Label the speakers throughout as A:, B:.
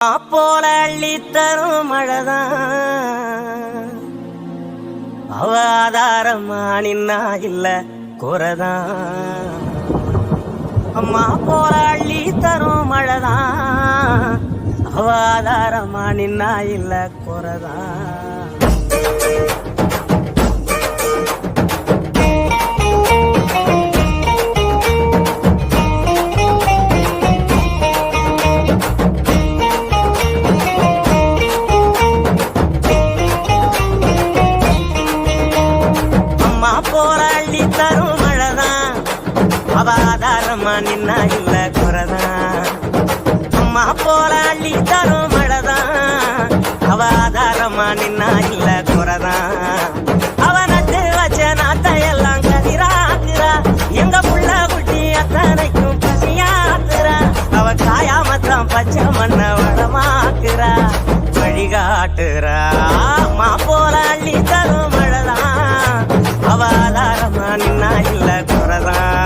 A: போல அள்ளி தரும் மழைதான் அவ ஆதாரமா நின்னா இல்ல குறைதான். அம்மா போல அள்ளி தரும் மழைதான் அவ ஆதாரமா நின்னா இல்ல குறைதான். ஆதாரமா நின்னா இல்ல குறைதான். அம்மா போல அள்ளி தரும் மழைதான். அவ ஆதாரமா நின்னா இல்ல குறைதான். அவ நட்டு வச்ச நாட்டை எல்லாம் கதிராக்குறா. எங்க புள்ள குட்டி அத்தனைக்கும் பசியாக்குறா. அவ காயாமத்தான் பச்சை மண்ண வளமாக்குறா வழிகாட்டுறா. அம்மா போல அள்ளி தரும் மழைதான். அவ ஆதாரமா நின்னா இல்ல குறைதான்.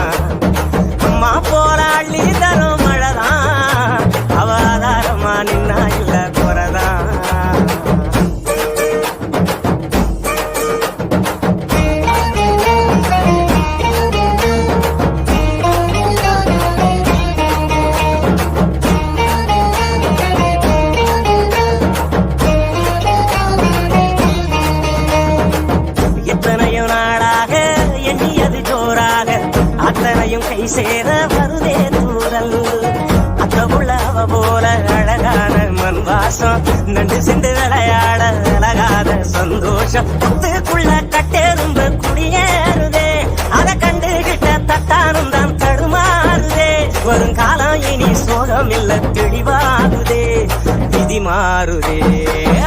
A: சோகம் தெளிவாகுதே விதி மாறுதே.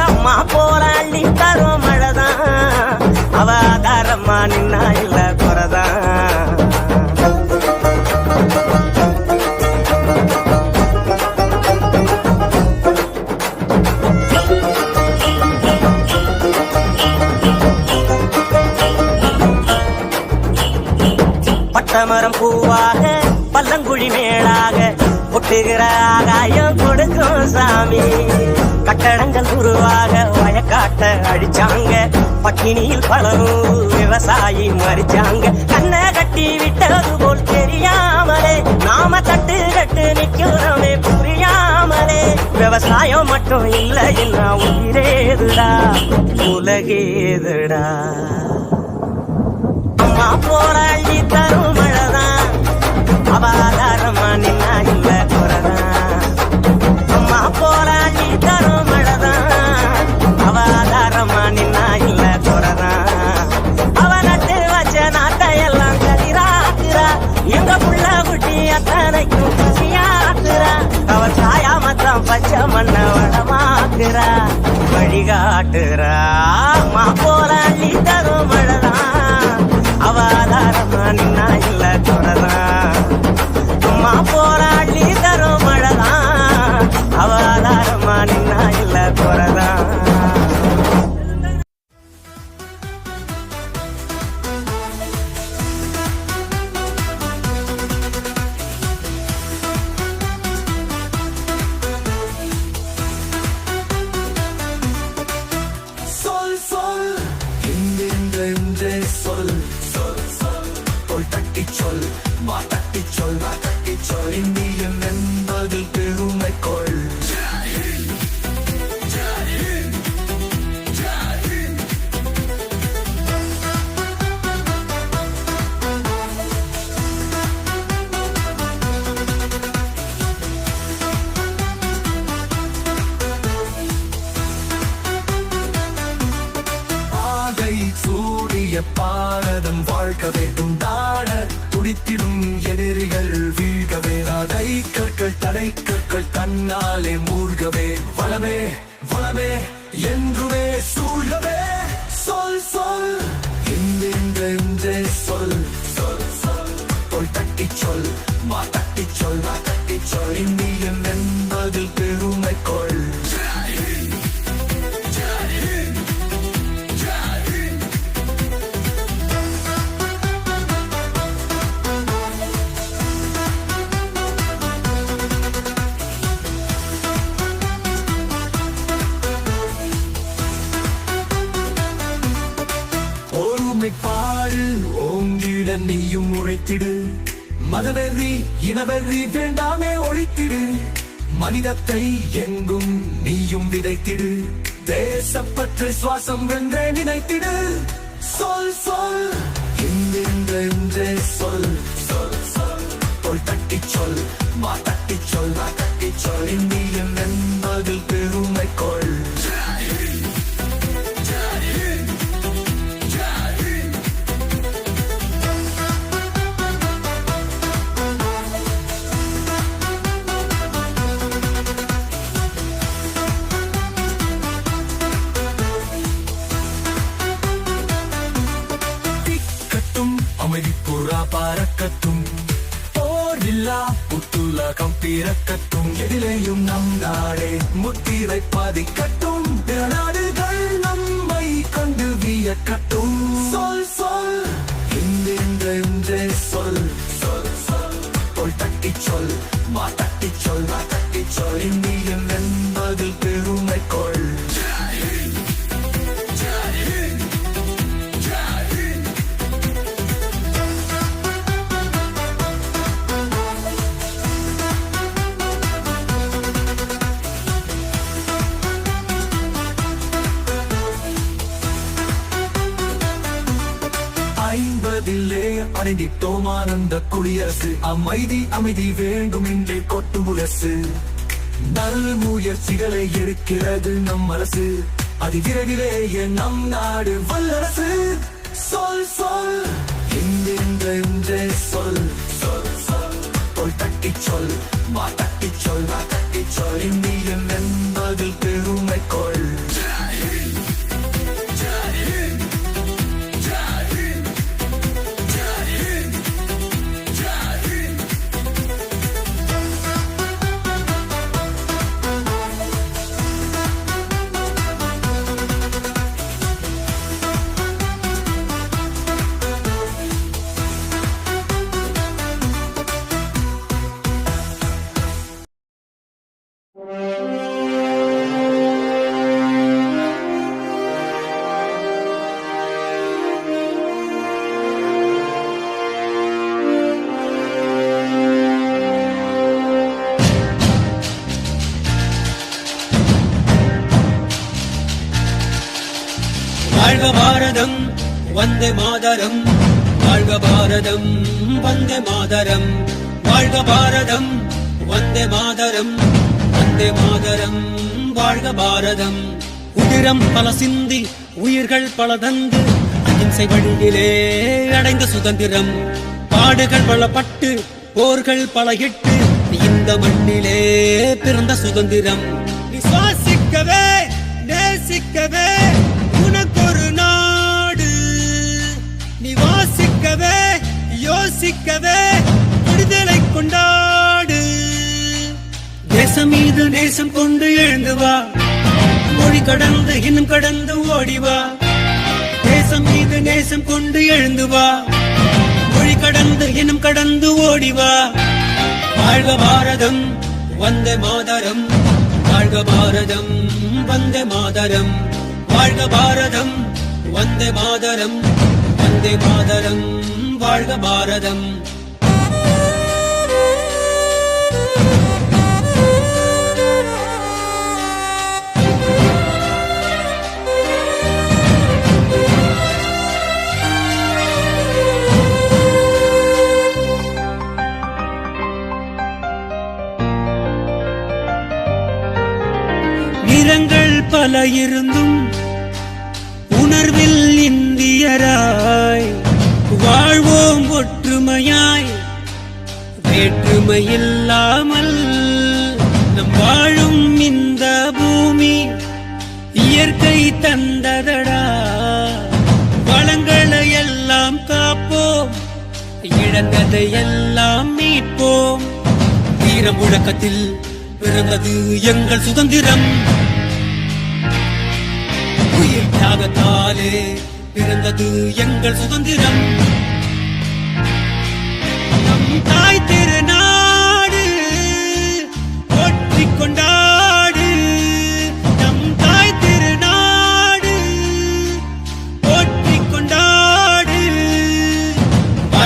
A: அம்மா போல அள்ளி தரும் மழைதான் அவ ஆதாரம்மா நின்னா இல்ல குறைதான். பட்டமரம் பூவாக பல்லங்குழி மேலாக ஒட்டுகிற சாமி. கட்டடங்கள் உருவாக வயக்காட்ட அடிச்சாங்க. பட்டினியில் பலரும் விவசாயி மறிச்சாங்க. கண்ணை கட்டி விட்டது போல் தெரியாமலே நாம தட்டு கட்டு நிக்கிறோமே புரியாமலே. விவசாயம் மட்டும் இல்ல என்ன உயிரேதுடா உலகேதுடா. அம்மா போராடி தரும் மழைதான் அவ நின்னா இல்ல குறைதான். வழிகாட்டுறா அம்மா போல அள்ளி தரும் மழைதான் அவ ஆதாரமா நின்னா இல்ல தொடதான்
B: சொல் சொல் சொல் சொல். சொல் தட்டி சொல் மா தட்டி சொல் மா கற்கள் தன்னாலே மூழ்கவே வளமே வளமே. உண்மை பாரு ஓங்கிட நீயும் உழைத்திடு மதவெறி இனவெறி வேண்டாமே ஒழித்திடு. மனிதத்தை எங்கும் நீயும் விதைத்திடு. தேசப்பற்று சுவாசம் வென்றே நினைத்திடு. சொல் சொல். இன்றென்றே சொல் சொல் சொல். தொல் தட்டி சொல் மா தட்டி சொல் மா தட்டி சொல். இந்தியன் என்பதில் பெருமை கொள் பிறக்கட்டும் எதிலேயும் நம் நாடே முத்திரை பாதிக்கட்டும் அணிந்திட்டோம் குடியரசு. அமைதி அமைதி வேண்டும் என்றே கொட்டும் முரசு நல் முயற்சிகளை எடுக்கிறது நம் அரசு. அதிவிரைவிலேயே நம் நாடு வல்லரசு. சொல் சொல். என்றே சொல் சொல் சொல். தட்டி சொல் மா தட்டி சொல் மா தட்டி சொல். இந்தியன்
C: பாரதம் வந்தே மாதரம். வாழ்க பாரதம் வந்தே மாதரம். வாழ்க பாரதம் வந்தே மாதரம். வந்தே மாதரம் வாழ்க பாரதம். உதிரம் பல சிந்தி உயிர்கள் பல தந்து. அகிம்சை வழியிலே அடைந்த சுதந்திரம். பாடுகள் பல பட்டு போர்கள் பல இட்டு. இந்த மண்ணிலே பிறந்த சுதந்திரம். விசுவாசிக்கவே நேசிக்கவே. யோசிக்கவே யோசிக்கவே விடுதலை கொண்டாடு. தேசம் மீது நேசம் கொண்டு எழுந்து வா. மொழி கடந்து இன்னும் கடந்து ஓடி வா. தேசம் மீது நேசம் கொண்டு எழுந்து வா. மொழி கடந்து இன்னும் கடந்து ஓடி வா. வாழ்க பாரதம் வந்தே மாதரம். வாழ்க பாரதம் வந்தே மாதரம். வாழ்க பாரதம் வந்தே மாதரம். வந்தே மாதரம். வாழ்க பாரதம். நிறங்கள் பல இருந்தும் இல்லாமல் நம் வாழும் இந்த பூமி இயற்கை தந்ததடா. வளங்களை எல்லாம் காப்போம் இழந்ததை எல்லாம் மீட்போம். வீர முழக்கத்தில் பிறந்தது எங்கள் சுதந்திரம். உயிர் தியாகத்தாலே பிறந்தது எங்கள் சுதந்திரம். நம் தாய்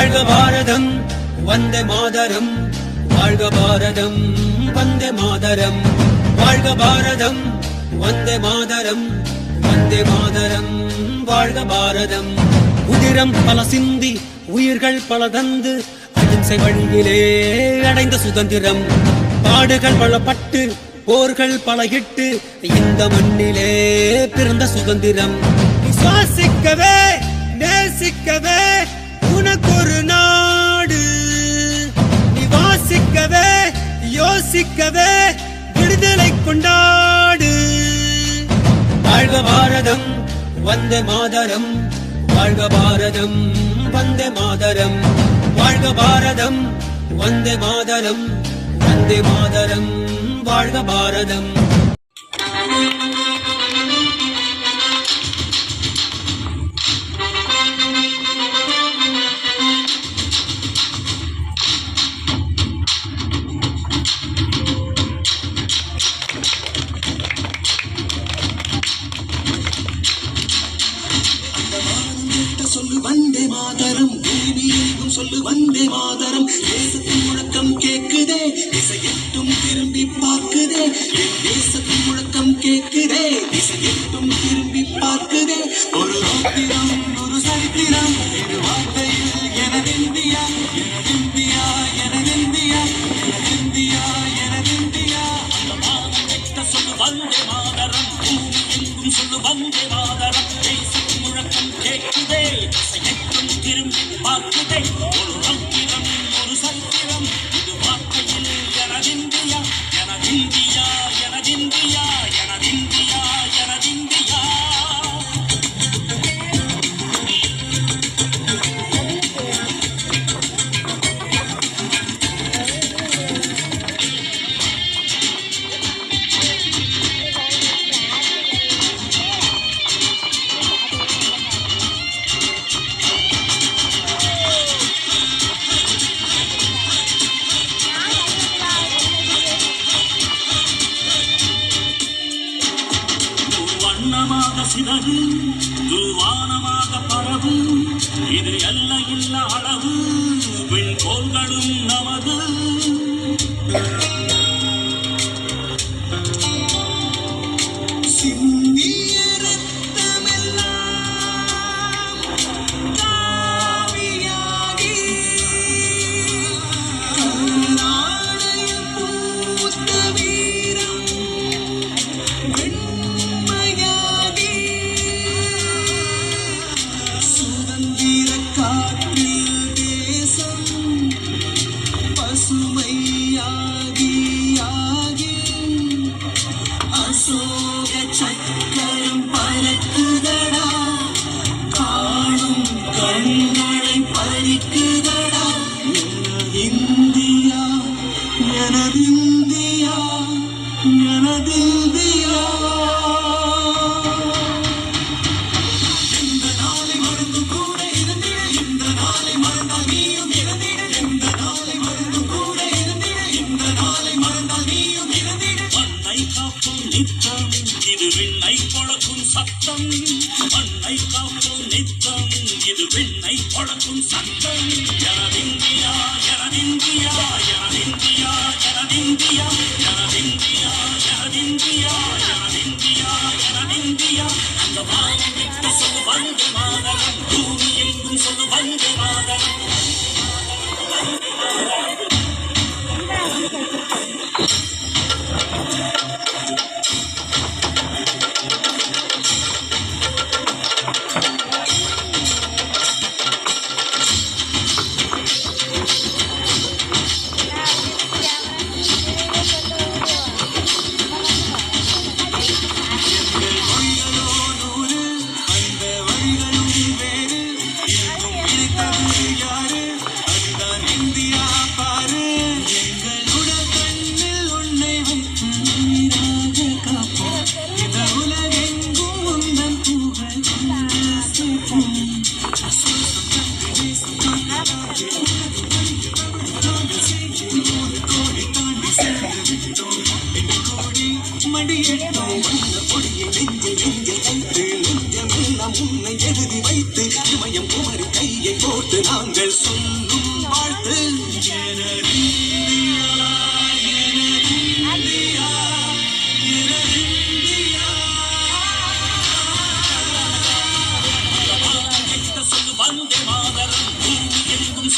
C: வாழ்க பாரதம் வந்தே மாதரம். வாழ்க பாரதம் வந்தே மாதரம். வாழ்க பாரதம் வந்தே மாதரம். வந்தே மாதரம் வாழ்க பாரதம். உதிரம் பல சிந்தி உயிர்கள் பல தந்து அகிம்சை வழியிலே அடைந்த சுதந்திரம். பாடுகள் பலப்பட்டு போர்கள் பல இட்டு இந்த மண்ணிலே பிறந்த சுதந்திரம். சுவாசிக்கவே நேசிக்கவே ஒரு நாடு. நீ வாசிக்கவே யோசிக்கவே விடுதலை கொண்டாடு. வாழ்க பாரதம் வந்த மாதரம். வாழ்க பாரதம் வந்தே மாதரம். வாழ்க பாரதம் வந்தே மாதரம். வந்தே மாதரம் வாழ்க பாரதம்.
D: சொல்லு வந்தே மாதரம். தேசத்தின்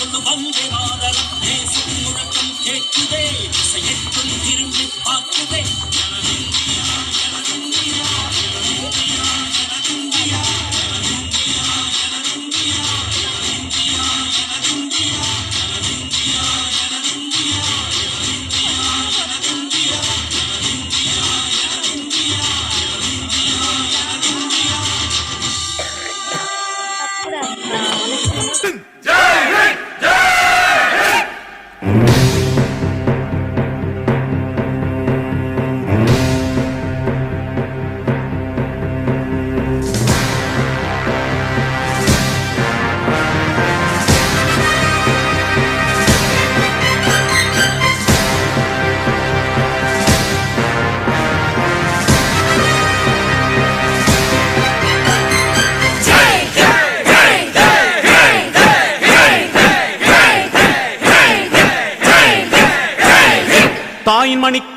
D: சொல்லு வந்தே மாதரம் தேசம்
C: முழக்கம் கேட்குதே. செயற்கும் திரும்பி பார்க்குதே.
D: தாயின்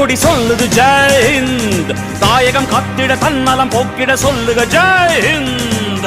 D: கொடி சொல்லுது ஜெயந்த் தாயகம் கத்திட தன்னலம் போக்கிட சொல்லுக ஜெயந்த்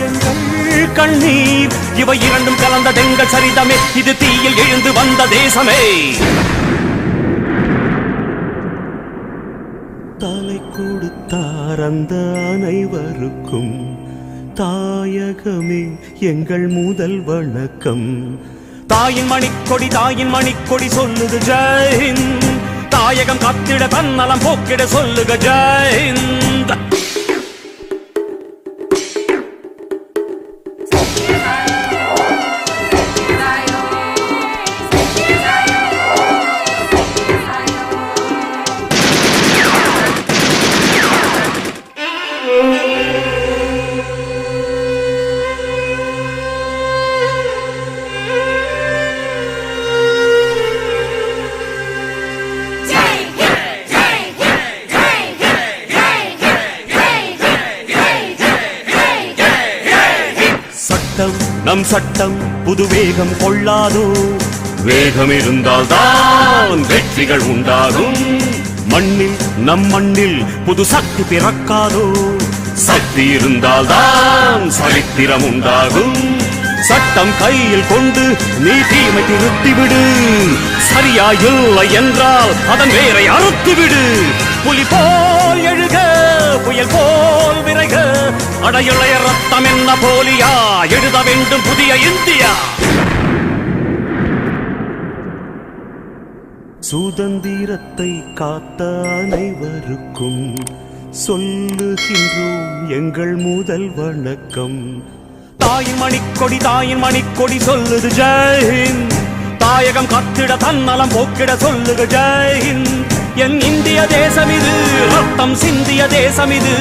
D: எங்கள் கண்ணீர் இவை இரண்டும் கலந்த தெங்கள் சரிதமே. இது தீயில் எழுந்து வந்த தேசமே. தலை கொடுத்தார் அந்த அனைவருக்கும். தாயகமே எங்கள் முதல் வணக்கம். தாயின் மணிக்கொடி தாயின் மணிக்கொடி சொல்லுது ஜெயஹிந்த் தாயகம் காத்திட தன்னலம் போக்கிட சொல்லுக ஜெயஹிந்த் நம் சட்டம் புது வேகம் கொள்ளாதோ? வேகம் இருந்தால் தான் வெற்றிகள் உண்டாகும். மண்ணில் நம் மண்ணில் புது சக்தி பிறக்காதோ? சக்தி இருந்தால் தான் சரித்திரம் உண்டாகும். சட்டம் கையில் கொண்டு நீ தீமை திருத்திவிடு சரியா இல்லை என்றால் அதன் வேரை அறுத்துவிடு. புலி போல் எழுக புயல் போல் விரைக. அடையுளைய ரத்தம் என்ன போலியா? எழு புதிய இந்தியா! சுதந்திரத்தை காத்த அனைவருக்கும் சொல்லுகின்றோம் எங்கள் முதல் வணக்கம். தாயின் மணிக்கொடி தாயின் மணிக்கொடி சொல்லுது ஜெயஹிந்த் தாயகம் காத்திட தன்னலம் போக்கிட சொல்லுக ஜெயஹிந்த் என் இந்திய தேசம் இது ரத்தம் சிந்திய தேசம் இது.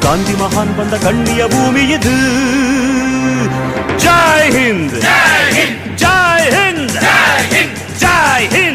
D: காந்தி மகான் வந்த கண்ணிய பூமி இது. জয় হিন্দ। জয় হিন্দ। জয় হিন্দ। জয় হিন্দ। জয় হিন্দ।